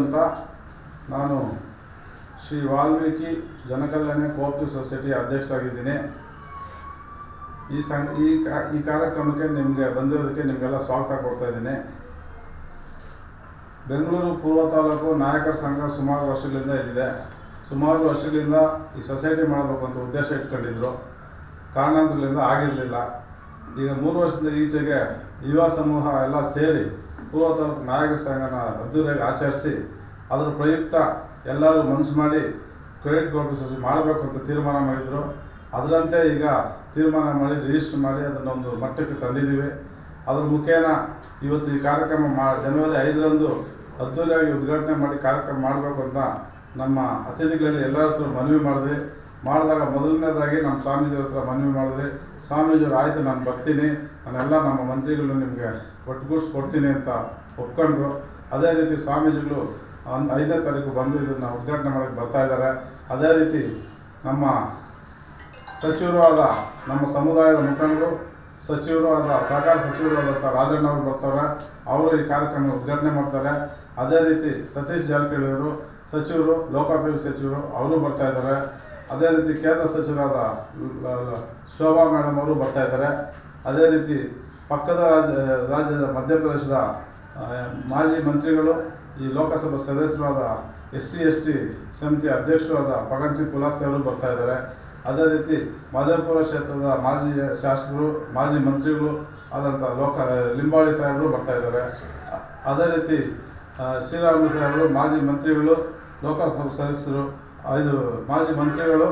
ಅಂತ ನಾನು Shri Valmiki Janakalyana cooperative society ಅಧ್ಯಕ್ಷ ಆಗಿದ್ದೀನಿ ಈ ಸಂಘ ಈ ಈ ಕಾರ್ಯಕ್ರಮಕ್ಕೆ ನಿಮಗೆ ಬಂದಿರೋದಕ್ಕೆ ನಿಮಗೆಲ್ಲ ಸ್ವಾಗತ ಕೊಡ್ತಾ ಇದ್ದೀನಿ. ಬೆಂಗಳೂರು ಪೂರ್ವ ತಾಲೂಕು ನಾಯಕರ ಸಂಘ ಸುಮಾರು ವರ್ಷಗಳಿಂದ ಇಲ್ಲಿದೆ. ಸುಮಾರು ವರ್ಷಗಳಿಂದ ಈ ಸೊಸೈಟಿ ಮಾಡಬೇಕು ಅಂತ ಉದ್ದೇಶ ಇಟ್ಕೊಂಡಿದ್ರು. ಕಾರಣಾಂತರಗಳಿಂದ ಆಗಿರಲಿಲ್ಲ. ಈಗ ಮೂರು ವರ್ಷದಿಂದ ಈಚೆಗೆ ಯುವ ಸಮೂಹ ಎಲ್ಲ ಸೇರಿ ಪೂರ್ವ ನಾಯಕ ಸಂಘನ ಅದ್ದೂರಿಯಾಗಿ ಆಚರಿಸಿ ಅದರ ಪ್ರಯುಕ್ತ ಎಲ್ಲರೂ ಮನಸ್ಸು ಮಾಡಿ ಕ್ರೆಡಿಟ್ ಸೊಸೈಟಿ ಮಾಡಬೇಕು ಅಂತ ತೀರ್ಮಾನ ಮಾಡಿದರು. ಅದರಂತೆ ಈಗ ತೀರ್ಮಾನ ಮಾಡಿ ರಿಜಿಸ್ಟರ್ ಮಾಡಿ ಅದನ್ನೊಂದು ಮಟ್ಟಕ್ಕೆ ತಂದಿದ್ದೀವಿ. ಅದರ ಮುಖೇನ ಇವತ್ತು ಈ ಕಾರ್ಯಕ್ರಮ ಮಾ, ಜನವರಿ ಐದರಂದು ಅದ್ದೂರಿಯಾಗಿ ಉದ್ಘಾಟನೆ ಮಾಡಿ ಕಾರ್ಯಕ್ರಮ ಮಾಡಬೇಕು ಅಂತ ನಮ್ಮ ಅತಿಥಿಗಳಲ್ಲಿ ಎಲ್ಲರ ಹತ್ರ ಮನವಿ ಮಾಡಿದ್ವಿ. ಮಾಡಿದಾಗ ಮೊದಲನೇದಾಗಿ ನಮ್ಮ ಸ್ವಾಮೀಜಿಯವ್ರ ಹತ್ರ ಮನವಿ ಮಾಡಿದ್ರೆ, ಸ್ವಾಮೀಜಿಯವ್ರು ಆಯಿತು, ನಾನು ಬರ್ತೀನಿ, ನಾನೆಲ್ಲ ನಮ್ಮ ಮಂತ್ರಿಗಳು ನಿಮಗೆ ಒಟ್ಟುಗೂಡ್ಸಿ ಕೊಡ್ತೀನಿ ಅಂತ ಒಪ್ಕೊಂಡ್ರು. ಅದೇ ರೀತಿ ಸ್ವಾಮೀಜಿಗಳು ಒಂದು ಐದನೇ ತಾರೀಕು ಬಂದು ಇದನ್ನು ಉದ್ಘಾಟನೆ ಮಾಡೋಕ್ಕೆ ಬರ್ತಾ ಇದ್ದಾರೆ. ಅದೇ ರೀತಿ ನಮ್ಮ ಸಚಿವರು ಆದ ನಮ್ಮ ಸಮುದಾಯದ ಮುಖಂಡರು, ಸಚಿವರು ಆದ ಸಹಕಾರ ಸಚಿವರು ಆದಂಥ ರಾಜಣ್ಣ ಅವರು ಬರ್ತಾರೆ ಅವರು ಈ ಕಾರ್ಯಕ್ರಮ ಉದ್ಘಾಟನೆ ಮಾಡ್ತಾರೆ. ಅದೇ ರೀತಿ ಸತೀಶ್ ಜಾರಕಿಹೊಳಿ ಅವರು, ಸಚಿವರು, ಲೋಕೋಪಯೋಗಿ ಸಚಿವರು, ಅವರು ಬರ್ತಾ ಇದ್ದಾರೆ. ಅದೇ ರೀತಿ ಕೇಂದ್ರ ಸಚಿವರಾದ ಶೋಭಾ ಮೇಡಮ್ ಅವರು ಬರ್ತಾ ಇದ್ದಾರೆ. ಅದೇ ರೀತಿ ಪಕ್ಕದ ರಾಜ್ಯ, ರಾಜ್ಯದ ಮಧ್ಯಪ್ರದೇಶದ ಮಾಜಿ ಮಂತ್ರಿಗಳು, ಈ ಲೋಕಸಭಾ ಸದಸ್ಯರಾದ ಎಸ್ ಸಿ ಎಸ್ ಟಿ ಸಮಿತಿ ಅಧ್ಯಕ್ಷರಾದ ಭಗತ್ ಸಿಂಗ್ ಕುಲಾಸ್ತೆ ಅವರು ಬರ್ತಾ ಇದ್ದಾರೆ. ಅದೇ ರೀತಿ ಮಾಧವಪುರ ಕ್ಷೇತ್ರದ ಮಾಜಿ ಶಾಸಕರು, ಮಾಜಿ ಮಂತ್ರಿಗಳು ಆದಂಥ ಲೋಕ ಲಿಂಬಾಳಿ ಸಾಹೇಬರು ಬರ್ತಾ ಇದ್ದಾರೆ. ಅದೇ ರೀತಿ ಶ್ರೀರಾಮ ಶ್ರೀರಾಮುಲು ಸಾಹೇಬರು, ಮಾಜಿ ಮಂತ್ರಿಗಳು, ಲೋಕಸಭಾ ಸದಸ್ಯರು ಐದು ಮಾಜಿ ಮಂತ್ರಿಗಳು.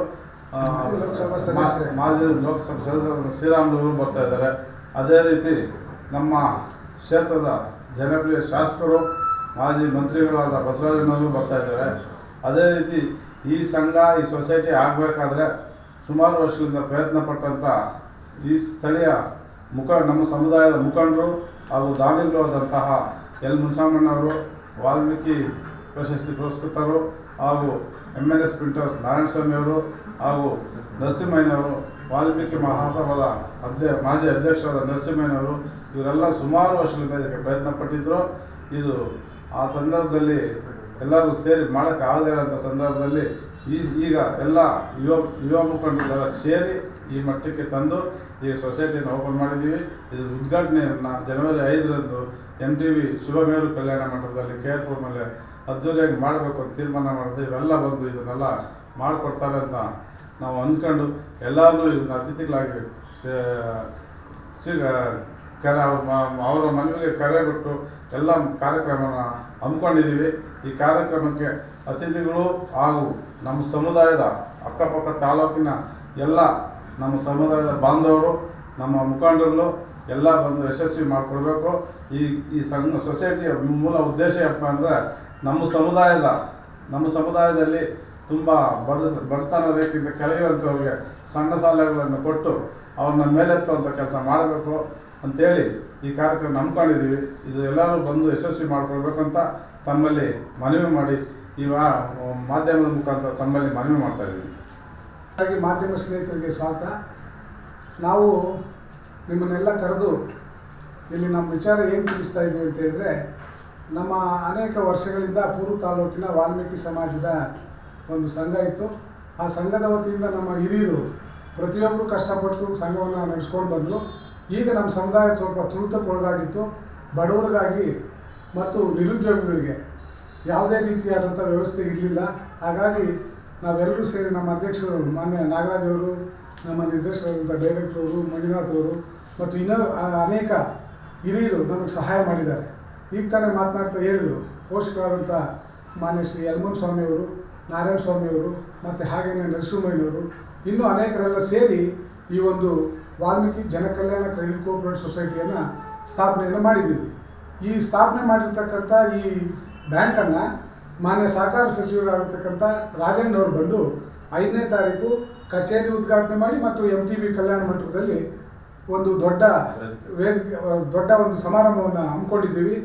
ಮಾಜಿ ಲೋಕಸಭೆ ಸದಸ್ಯರು ಶ್ರೀರಾಮುಲು ಬರ್ತಾ ಇದ್ದಾರೆ ಅದೇ ರೀತಿ ನಮ್ಮ ಕ್ಷೇತ್ರದ ಜನಪ್ರಿಯ ಶಾಸಕರು, ಮಾಜಿ ಮಂತ್ರಿಗಳಾದ ಬಸವರಾಜನವರು ಬರ್ತಾ ಇದ್ದಾರೆ ಅದೇ ರೀತಿ ಈ ಸಂಘ, ಈ ಸೊಸೈಟಿ ಆಗಬೇಕಾದ್ರೆ ಸುಮಾರು ವರ್ಷಗಳಿಂದ ಪ್ರಯತ್ನ ಪಟ್ಟಂಥ ಈ ಸ್ಥಳೀಯ ಮುಖ, ನಮ್ಮ ಸಮುದಾಯದ ಮುಖಂಡರು ಹಾಗೂ ದಾನಿಗಳು ಆದಂತಹ ಎಲ್ ಮುನ್ಸಾಮಣ್ಣವರು ವಾಲ್ಮೀಕಿ ಪ್ರಶಸ್ತಿ ಪುರಸ್ಕೃತರು ಹಾಗೂ ಎಂ ಎಲ್ ಎಸ್ ಪ್ರಿಂಟರ್ಸ್ ನಾರಾಯಣಸ್ವಾಮಿಯವರು ಹಾಗೂ ನರಸಿಂಹಯ್ಯನವರು, ವಾಲ್ಮೀಕಿ ಮಹಾಸಭಾದ ಅಧ್ಯ ಮಾಜಿ ಅಧ್ಯಕ್ಷರಾದ ನರಸಿಂಹಯ್ಯನವರು ಇವರೆಲ್ಲ ಸುಮಾರು ವರ್ಷಗಳಿಂದ ಇದಕ್ಕೆ ಪ್ರಯತ್ನ ಪಟ್ಟಿದ್ದರು ಇದು ಆ ಸಂದರ್ಭದಲ್ಲಿ ಎಲ್ಲರೂ ಸೇರಿ ಮಾಡೋಕ್ಕಾಗದೇ ಇರೋಂಥ ಸಂದರ್ಭದಲ್ಲಿ ಈಗ ಎಲ್ಲ ಯುವ ಯುವ ಮುಖಂಡರೆಲ್ಲ ಸೇರಿ ಈ ಮಟ್ಟಕ್ಕೆ ತಂದು ಈ ಸೊಸೈಟಿಯನ್ನು ಓಪನ್ ಮಾಡಿದ್ದೀವಿ. ಇದರ ಉದ್ಘಾಟನೆಯನ್ನು ಜನವರಿ ಐದರಂದು ಎನ್ ಟಿ ವಿ ಶುಭಮೇರು ಕಲ್ಯಾಣ ಮಂಟಪದಲ್ಲಿ ಕೆ ಆರ್ ಪುರ ಮೇಲೆ ಅದ್ದೂರಿಯಾಗಿ ಮಾಡಬೇಕು ಅಂತ ತೀರ್ಮಾನ ಮಾಡಿದ್ರೆ ಇವರೆಲ್ಲ ಬಂದು ಇದನ್ನೆಲ್ಲ ಮಾಡಿಕೊಡ್ತಾರೆ ಅಂತ ನಾವು ಅಂದ್ಕೊಂಡು ಎಲ್ಲರೂ ಇದನ್ನ ಅತಿಥಿಗಳಾಗಿ ಸ್ವೀಗ ಕರೆ, ಅವ್ರ ಅವರ ಮನವಿಗೆ ಕರೆ ಬಿಟ್ಟು ಎಲ್ಲ ಕಾರ್ಯಕ್ರಮನ ಹಮ್ಮಿಕೊಂಡಿದ್ದೀವಿ. ಈ ಕಾರ್ಯಕ್ರಮಕ್ಕೆ ಅತಿಥಿಗಳು ಹಾಗೂ ನಮ್ಮ ಸಮುದಾಯದ ಅಕ್ಕಪಕ್ಕ ತಾಲೂಕಿನ ಎಲ್ಲ ನಮ್ಮ ಸಮುದಾಯದ ಬಾಂಧವರು, ನಮ್ಮ ಮುಖಂಡರುಗಳು ಎಲ್ಲ ಬಂದು ಯಶಸ್ವಿ ಮಾಡಿಕೊಡ್ಬೇಕು. ಈ ಈ ಸಂಘ, ಸೊಸೈಟಿಯ ಮೂಲ ಉದ್ದೇಶ ಏನಪ್ಪ ಅಂದರೆ ನಮ್ಮ ಸಮುದಾಯದ, ನಮ್ಮ ಸಮುದಾಯದಲ್ಲಿ ತುಂಬ ಬಡ, ಬಡತನ ರೇಖೆಯಿಂದ ಕೆಳಗಿರುವಂಥವ್ರಿಗೆ ಸಣ್ಣ ಸಾಲಗಳನ್ನು ಕೊಟ್ಟು ಅವ್ರನ್ನ ಮೇಲೆತ್ತುವಂಥ ಕೆಲಸ ಮಾಡಬೇಕು ಅಂತೇಳಿ ಈ ಕಾರ್ಯಕ್ರಮ ನಂಬ್ಕೊಂಡಿದ್ದೀವಿ. ಇದು ಎಲ್ಲರೂ ಬಂದು ಯಶಸ್ವಿ ಮಾಡಿಕೊಳ್ಬೇಕಂತ ತಮ್ಮಲ್ಲಿ ಮನವಿ ಮಾಡಿ ಈ ಮಾಧ್ಯಮದ ಮುಖಾಂತರ ತಮ್ಮಲ್ಲಿ ಮನವಿ ಮಾಡ್ತಾ ಇದ್ದೀವಿ. ಹಾಗೆ ಮಾಧ್ಯಮ ಸ್ನೇಹಿತರಿಗೆ ಸ್ವಾಗತ. ನಾವು ನಿಮ್ಮನ್ನೆಲ್ಲ ಕರೆದು ಇಲ್ಲಿ ನಮ್ಮ ವಿಚಾರ ಏನು ತಿಳಿಸ್ತಾ ಇದ್ದೀವಿ ಅಂತ ಹೇಳಿದ್ರೆ ನಮ್ಮ ಅನೇಕ ವರ್ಷಗಳಿಂದ ಪೂರ್ವ ತಾಲೂಕಿನ ವಾಲ್ಮೀಕಿ ಸಮಾಜದ ಒಂದು ಸಂಘ ಇತ್ತು. ಆ ಸಂಘದ ವತಿಯಿಂದ ನಮ್ಮ ಹಿರಿಯರು ಪ್ರತಿಯೊಬ್ಬರು ಕಷ್ಟಪಟ್ಟು ಸಂಘವನ್ನು ನಡೆಸ್ಕೊಂಡು ಬಂದರು. ಈಗ ನಮ್ಮ ಸಮುದಾಯ ಸ್ವಲ್ಪ ತುಳಿತಕ್ಕೊಳಗಾಗಿತ್ತು. ಬಡವರಿಗಾಗಿ ಮತ್ತು ನಿರುದ್ಯೋಗಿಗಳಿಗೆ ಯಾವುದೇ ರೀತಿಯಾದಂಥ ವ್ಯವಸ್ಥೆ ಇರಲಿಲ್ಲ. ಹಾಗಾಗಿ ನಾವೆಲ್ಲರೂ ಸೇರಿ ನಮ್ಮ ಅಧ್ಯಕ್ಷರು ಮಾನ್ಯ ನಾಗರಾಜ್ ಅವರು, ನಮ್ಮ ನಿರ್ದೇಶಕರಾದಂಥ ಡೈರೆಕ್ಟ್ರವರು ಮಂಜುನಾಥ್ ಅವರು ಮತ್ತು ಇನ್ನೂ ಅನೇಕ ಹಿರಿಯರು ನಮಗೆ ಸಹಾಯ ಮಾಡಿದ್ದಾರೆ. ಈಗ ತಾನೇ ಮಾತನಾಡ್ತಾ ಹೇಳಿದರು ಪೋಷಕರಾದಂಥ ಮಾನ್ಯ ಶ್ರೀ ಯಲ್ಮನ್ ಸ್ವಾಮಿಯವರು, ನಾರಾಯಣ ಸ್ವಾಮಿಯವರು, ಮತ್ತು ಹಾಗೆಯೇ ನರಸಿಂಹಯ್ಯನವರು, ಇನ್ನೂ ಅನೇಕರೆಲ್ಲ ಸೇರಿ ಈ ಒಂದು ವಾಲ್ಮೀಕಿ ಜನಕಲ್ಯಾಣ ಕ್ರೆಡಿಟ್ ಕೋಪರೇಟ್ ಸೊಸೈಟಿಯನ್ನು ಸ್ಥಾಪನೆಯನ್ನು ಮಾಡಿದ್ದೀವಿ. ಈ ಸ್ಥಾಪನೆ ಮಾಡಿರ್ತಕ್ಕಂಥ ಈ ಬ್ಯಾಂಕನ್ನು ಮಾನ್ಯ ಸಹಕಾರ ಸಚಿವರಾಗಿರ್ತಕ್ಕಂಥ ರಾಜಣ್ಣವರು ಬಂದು ಐದನೇ ತಾರೀಕು ಕಚೇರಿ ಉದ್ಘಾಟನೆ ಮಾಡಿ ಮತ್ತು ಎಂ ಟಿ ಬಿ ಕಲ್ಯಾಣ ಮಂಟಪದಲ್ಲಿ ಒಂದು ದೊಡ್ಡ ವೇದಿಕೆ ದೊಡ್ಡ ಒಂದು ಸಮಾರಂಭವನ್ನು ಹಮ್ಮಿಕೊಂಡಿದ್ದೀವಿ.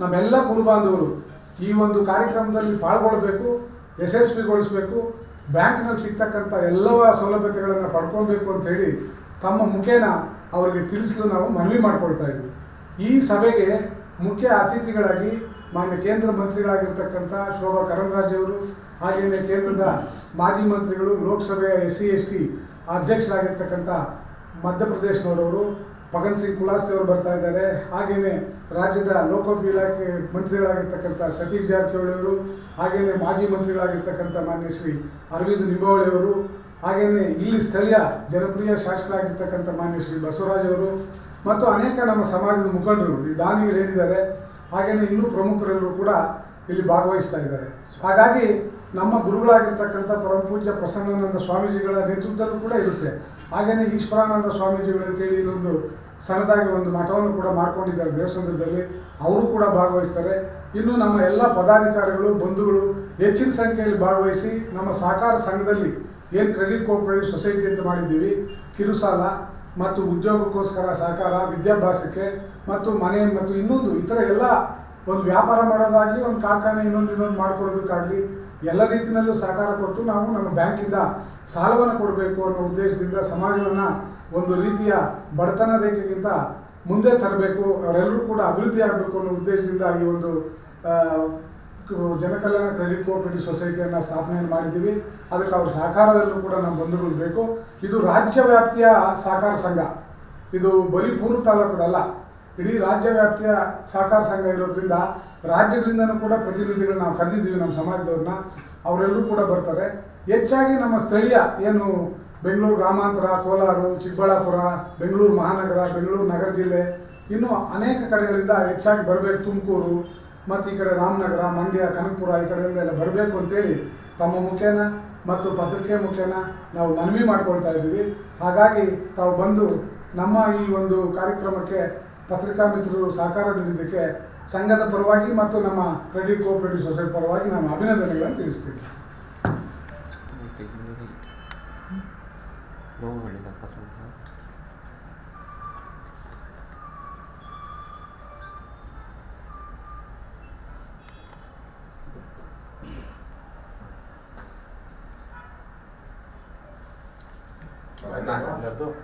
ನಮ್ಮೆಲ್ಲ ಕುಲಬಾಂಧವರು ಈ ಒಂದು ಕಾರ್ಯಕ್ರಮದಲ್ಲಿ ಪಾಲ್ಗೊಳ್ಬೇಕು, ಯಶಸ್ವಿಗೊಳಿಸಬೇಕು, ಬ್ಯಾಂಕ್ನಲ್ಲಿ ಸಿಗ್ತಕ್ಕಂಥ ಎಲ್ಲವ ಸೌಲಭ್ಯತೆಗಳನ್ನು ಪಡ್ಕೊಳ್ಬೇಕು ಅಂತ ಹೇಳಿ ತಮ್ಮ ಮುಖೇನ ಅವರಿಗೆ ತಿಳಿಸಲು ನಾವು ಮನವಿ ಮಾಡ್ಕೊಳ್ತಾ ಇದ್ದೀವಿ. ಈ ಸಭೆಗೆ ಮುಖ್ಯ ಅತಿಥಿಗಳಾಗಿ ಮಾನ್ಯ ಕೇಂದ್ರ ಮಂತ್ರಿಗಳಾಗಿರ್ತಕ್ಕಂಥ ಶೋಭಾ ಕರಂದ್ರಾಜೆಯವರು ಹಾಗೆಯೇ ಕೇಂದ್ರದ ಮಾಜಿ ಮಂತ್ರಿಗಳು, ಲೋಕಸಭೆಯ ಎಸ್ ಸಿ ಎಸ್ ಟಿ ಅಧ್ಯಕ್ಷರಾಗಿರ್ತಕ್ಕಂಥ ಮಧ್ಯಪ್ರದೇಶನವರವರು ಪಗನ್ ಸಿಂಗ್ ಕುಲಾಸ್ತಿ ಅವರು ಬರ್ತಾ ಇದ್ದಾರೆ. ಹಾಗೆಯೇ ರಾಜ್ಯದ ಲೋಕೋಪಿ ಇಲಾಖೆ ಮಂತ್ರಿಗಳಾಗಿರ್ತಕ್ಕಂಥ ಸತೀಶ್ ಜಾರಕಿಹೊಳಿ ಅವರು ಹಾಗೆಯೇ ಮಾಜಿ ಮಂತ್ರಿಗಳಾಗಿರ್ತಕ್ಕಂಥ ಮಾನ್ಯ ಶ್ರೀ ಅರವಿಂದ್ ನಿಂಬಾವಳಿಯವರು ಹಾಗೆಯೇ ಇಲ್ಲಿ ಸ್ಥಳೀಯ ಜನಪ್ರಿಯ ಶಾಸಕರಾಗಿರ್ತಕ್ಕಂಥ ಮಾನ್ಯ ಶ್ರೀ ಬಸವರಾಜ್ ಅವರು ಮತ್ತು ಅನೇಕ ನಮ್ಮ ಸಮಾಜದ ಮುಖಂಡರು ಈ ದಾನಿಗಳು ಏನಿದ್ದಾರೆ ಹಾಗೆಯೇ ಇನ್ನೂ ಪ್ರಮುಖರೆಲ್ಲರೂ ಕೂಡ ಇಲ್ಲಿ ಭಾಗವಹಿಸ್ತಾ ಇದ್ದಾರೆ. ಹಾಗಾಗಿ ನಮ್ಮ ಗುರುಗಳಾಗಿರ್ತಕ್ಕಂಥ ಪರಮಪೂಜ್ಯ ಪ್ರಸನ್ನಾನಂದ ಸ್ವಾಮೀಜಿಗಳ ನೇತೃತ್ವದಲ್ಲೂ ಕೂಡ ಇರುತ್ತೆ. ಹಾಗೆಯೇ ಈಶ್ವರಾನಂದ ಸ್ವಾಮೀಜಿಗಳು ಅಂತೇಳಿ ಇನ್ನೊಂದು ಸಣ್ಣದಾಗಿ ಒಂದು ಮಠವನ್ನು ಕೂಡ ಮಾಡ್ಕೊಂಡಿದ್ದಾರೆ ದೇವಸ್ಥಾನದಲ್ಲಿ. ಅವರು ಕೂಡ ಭಾಗವಹಿಸ್ತಾರೆ. ಇನ್ನು ನಮ್ಮ ಎಲ್ಲ ಪದಾಧಿಕಾರಿಗಳು, ಬಂಧುಗಳು ಹೆಚ್ಚಿನ ಸಂಖ್ಯೆಯಲ್ಲಿ ಭಾಗವಹಿಸಿ ನಮ್ಮ ಸಹಕಾರ ಸಂಘದಲ್ಲಿ ಏನು ಕ್ರೆಡಿಟ್ ಕೋಪರೇಟಿವ್ ಸೊಸೈಟಿ ಅಂತ ಮಾಡಿದ್ದೀವಿ ಕಿರುಸಾಲ ಮತ್ತು ಉದ್ಯೋಗಕ್ಕೋಸ್ಕರ ಸಹಕಾರ, ವಿದ್ಯಾಭ್ಯಾಸಕ್ಕೆ ಮತ್ತು ಮನೆ ಮತ್ತು ಇನ್ನೊಂದು ಇತರ ಎಲ್ಲ ಒಂದು ವ್ಯಾಪಾರ ಮಾಡೋದಾಗಲಿ, ಒಂದು ಕಾರ್ಖಾನೆ ಇನ್ನೊಂದು ಇನ್ನೊಂದು ಮಾಡ್ಕೊಡೋದಕ್ಕಾಗಲಿ ಎಲ್ಲ ರೀತಿಯಲ್ಲೂ ಸಹಕಾರ ಕೊಟ್ಟು ನಾವು ನಮ್ಮ ಬ್ಯಾಂಕಿಂದ ಸಾಲವನ್ನು ಕೊಡಬೇಕು ಅನ್ನೋ ಉದ್ದೇಶದಿಂದ ಸಮಾಜವನ್ನು ಒಂದು ರೀತಿಯ ಬಡತನ ರೇಖೆಗಿಂತ ಮುಂದೆ ತರಬೇಕು, ಅವರೆಲ್ಲರೂ ಕೂಡ ಅಭಿವೃದ್ಧಿ ಆಗಬೇಕು ಅನ್ನೋ ಉದ್ದೇಶದಿಂದ ಈ ಒಂದು ಜನಕಲ್ಯಾಣ ಕ್ರೆಡಿಟ್ ಕೋಆಪರೇಟಿವ್ ಸೊಸೈಟಿಯನ್ನು ಸ್ಥಾಪನೆಯನ್ನು ಮಾಡಿದ್ದೀವಿ. ಅದಕ್ಕೆ ಅವ್ರ ಸಹಕಾರವೆಲ್ಲರೂ ಕೂಡ ನಮ್ಮ ಬಂಧುಗಳು ಬೇಕು. ಇದು ರಾಜ್ಯ ವ್ಯಾಪ್ತಿಯ ಸಹಕಾರ ಸಂಘ. ಇದು ಬರೀ ಪೂರ್ವ ತಾಲೂಕದಲ್ಲ. ಇಡೀ ರಾಜ್ಯ ವ್ಯಾಪ್ತಿಯ ಸಹಕಾರ ಸಂಘ ಇರೋದ್ರಿಂದ ರಾಜ್ಯಗಳಿಂದನೂ ಕೂಡ ಪ್ರತಿನಿಧಿಗಳು ನಾವು ಕರೆದಿದ್ದೀವಿ ನಮ್ಮ ಸಮಾಜದವ್ರನ್ನ, ಅವರೆಲ್ಲರೂ ಕೂಡ ಬರ್ತಾರೆ. ಹೆಚ್ಚಾಗಿ ನಮ್ಮ ಸ್ಥಳೀಯ ಏನು ಬೆಂಗಳೂರು ಗ್ರಾಮಾಂತರ, ಕೋಲಾರ, ಚಿಕ್ಕಬಳ್ಳಾಪುರ, ಬೆಂಗಳೂರು ಮಹಾನಗರ, ಬೆಂಗಳೂರು ನಗರ ಜಿಲ್ಲೆ, ಇನ್ನೂ ಅನೇಕ ಕಡೆಗಳಿಂದ ಹೆಚ್ಚಾಗಿ ಬರಬೇಕು. ತುಮಕೂರು, ಮತ್ತು ಈ ಕಡೆ ರಾಮನಗರ, ಮಂಡ್ಯ, ಕನಕಪುರ ಈ ಕಡೆಯಿಂದ ಎಲ್ಲ ಬರಬೇಕು ಅಂತೇಳಿ ತಮ್ಮ ಮುಖೇನ ಮತ್ತು ಪತ್ರಿಕೆ ಮುಖೇನ ನಾವು ಮನವಿ ಮಾಡ್ಕೊಳ್ತಾ ಇದ್ದೀವಿ. ಹಾಗಾಗಿ ತಾವು ಬಂದು ನಮ್ಮ ಈ ಒಂದು ಕಾರ್ಯಕ್ರಮಕ್ಕೆ ಪತ್ರಿಕಾ ಮಿತ್ರರು ಸಹಕಾರ ನೀಡಿದ್ದಕ್ಕೆ ಸಂಘದ ಪರವಾಗಿ ಮತ್ತು ನಮ್ಮ ಕ್ರೆಡಿಟ್ ಕೋಆಪರೇಟಿವ್ ಸೊಸೈಟಿ ಪರವಾಗಿ ನಾನು ಅಭಿನಂದನೆಗಳನ್ನು ತಿಳಿಸ್ತೀನಿ.